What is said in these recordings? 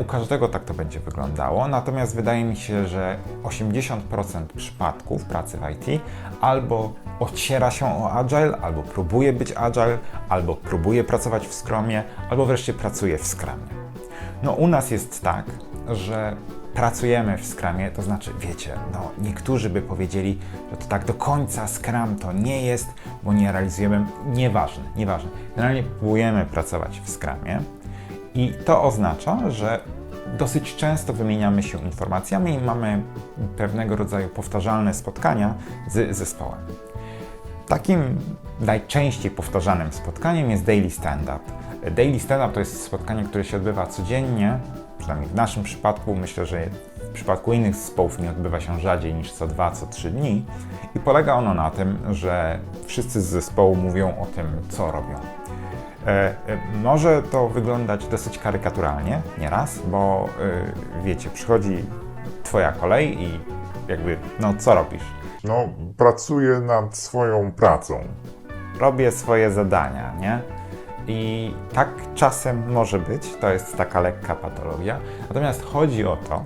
u każdego tak to będzie wyglądało, natomiast wydaje mi się, że 80% przypadków pracy w IT albo ociera się o Agile, albo próbuje być Agile, albo próbuje pracować w Scrumie, albo wreszcie pracuje w Scrumie. No u nas jest tak, że pracujemy w Scrumie, to znaczy, wiecie, no niektórzy by powiedzieli, że to tak do końca Scrum to nie jest, bo nie realizujemy, nieważne, nieważne. Generalnie próbujemy pracować w Scrumie i to oznacza, że dosyć często wymieniamy się informacjami i mamy pewnego rodzaju powtarzalne spotkania z zespołem. Takim najczęściej powtarzanym spotkaniem jest Daily Stand-Up. Daily Stand-Up to jest spotkanie, które się odbywa codziennie, przynajmniej w naszym przypadku, myślę, że w przypadku innych zespołów nie odbywa się rzadziej niż co dwa, co trzy dni. I polega ono na tym, że wszyscy z zespołu mówią o tym, co robią. E, e, może to wyglądać dosyć karykaturalnie nieraz, bo e, wiecie, przychodzi Twoja kolej i jakby, no co robisz? No, pracuję nad swoją pracą. robię swoje zadania, nie? I tak czasem może być, to jest taka lekka patologia. Natomiast chodzi o to,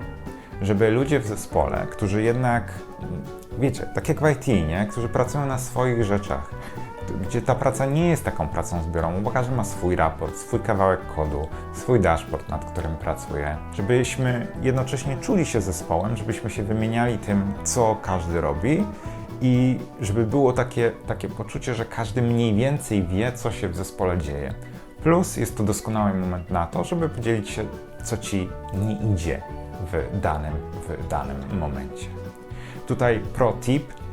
żeby ludzie w zespole, którzy jednak, wiecie, tak jak w IT, nie? Którzy pracują na swoich rzeczach, gdzie ta praca nie jest taką pracą zbiorową, bo każdy ma swój raport, swój kawałek kodu, swój dashboard, nad którym pracuje, żebyśmy jednocześnie czuli się zespołem, żebyśmy się wymieniali tym, co każdy robi i żeby było takie, takie poczucie, że każdy mniej więcej wie, co się w zespole dzieje. Plus jest to doskonały moment na to, żeby podzielić się, co ci nie idzie w danym, w danym momencie. Tutaj pro tip.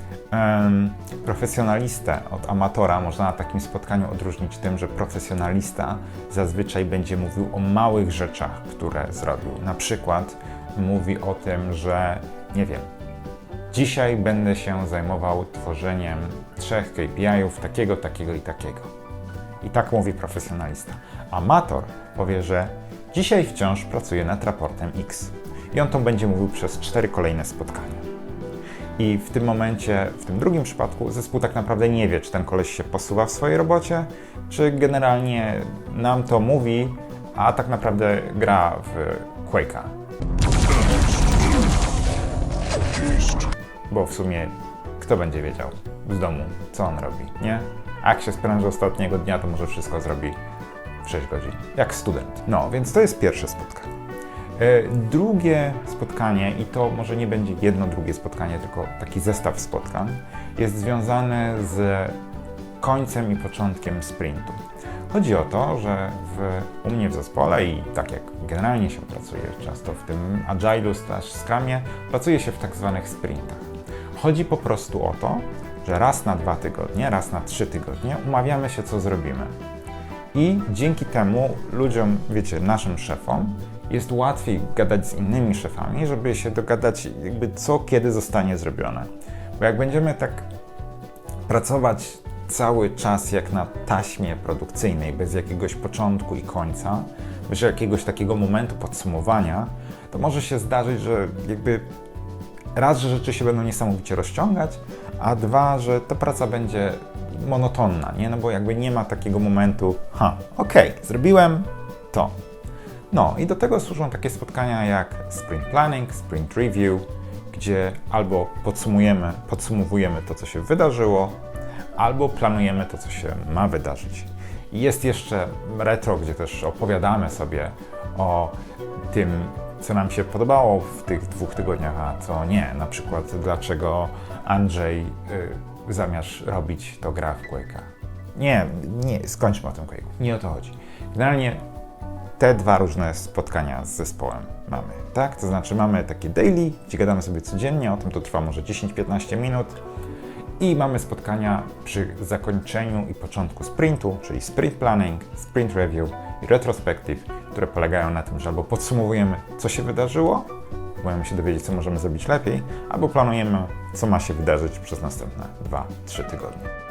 Profesjonalistę od amatora można na takim spotkaniu odróżnić tym, że profesjonalista zazwyczaj będzie mówił o małych rzeczach, które zrobił. Na przykład mówi o tym, że nie wiem, Dzisiaj będę się zajmował tworzeniem trzech KPI-ów takiego, takiego i takiego. I tak mówi profesjonalista. Amator powie, że dzisiaj wciąż pracuję nad raportem X. I on to będzie mówił przez cztery kolejne spotkania. I w tym momencie, w tym drugim przypadku, zespół tak naprawdę nie wie, czy ten koleś się posuwa w swojej robocie, czy generalnie nam to mówi, a tak naprawdę gra w Quake'a. Bo w sumie kto będzie wiedział z domu, co on robi, nie? Jak się spręży ostatniego dnia, to może wszystko zrobi w 6 godzin, jak student. No, więc to jest pierwsze spotkanie. E, Drugie spotkanie, i to może nie będzie jedno drugie spotkanie, tylko taki zestaw spotkań, jest związane z końcem i początkiem sprintu. Chodzi o to, że w, u mnie w zespole i tak jak generalnie się pracuje często w tym Agile'u slash Scrumie, pracuje się w tak zwanych sprintach. Chodzi po prostu o to, że raz na dwa tygodnie, raz na trzy tygodnie umawiamy się, co zrobimy. I dzięki temu ludziom, wiecie, naszym szefom, jest łatwiej gadać z innymi szefami, żeby się dogadać, jakby co kiedy zostanie zrobione. Bo jak będziemy tak pracować cały czas jak na taśmie produkcyjnej, bez jakiegoś początku i końca, bez jakiegoś takiego momentu podsumowania, to może się zdarzyć, że jakby raz, że rzeczy się będą niesamowicie rozciągać, a dwa, że ta praca będzie monotonna, nie? No bo jakby nie ma takiego momentu, ha, okej, zrobiłem to. No i do tego służą takie spotkania jak sprint planning, sprint review, gdzie albo podsumujemy, podsumowujemy to, co się wydarzyło, albo planujemy to, co się ma wydarzyć. I jest jeszcze retro, gdzie też opowiadamy sobie o tym, co nam się podobało w tych dwóch tygodniach, a co nie. Na przykład, dlaczego Andrzej y, zamiast robić to gra w Quake'a. Nie, nie, skończmy o tym Quake'u. Nie o to chodzi. Generalnie te dwa różne spotkania z zespołem mamy, tak? To znaczy mamy takie daily, gdzie gadamy sobie codziennie, o tym to trwa może 10-15 minut i mamy spotkania przy zakończeniu i początku sprintu, czyli sprint planning, sprint review i retrospective, które polegają na tym, że albo podsumowujemy, co się wydarzyło, możemy się dowiedzieć, co możemy zrobić lepiej, albo planujemy, co ma się wydarzyć przez następne 2-3 tygodnie.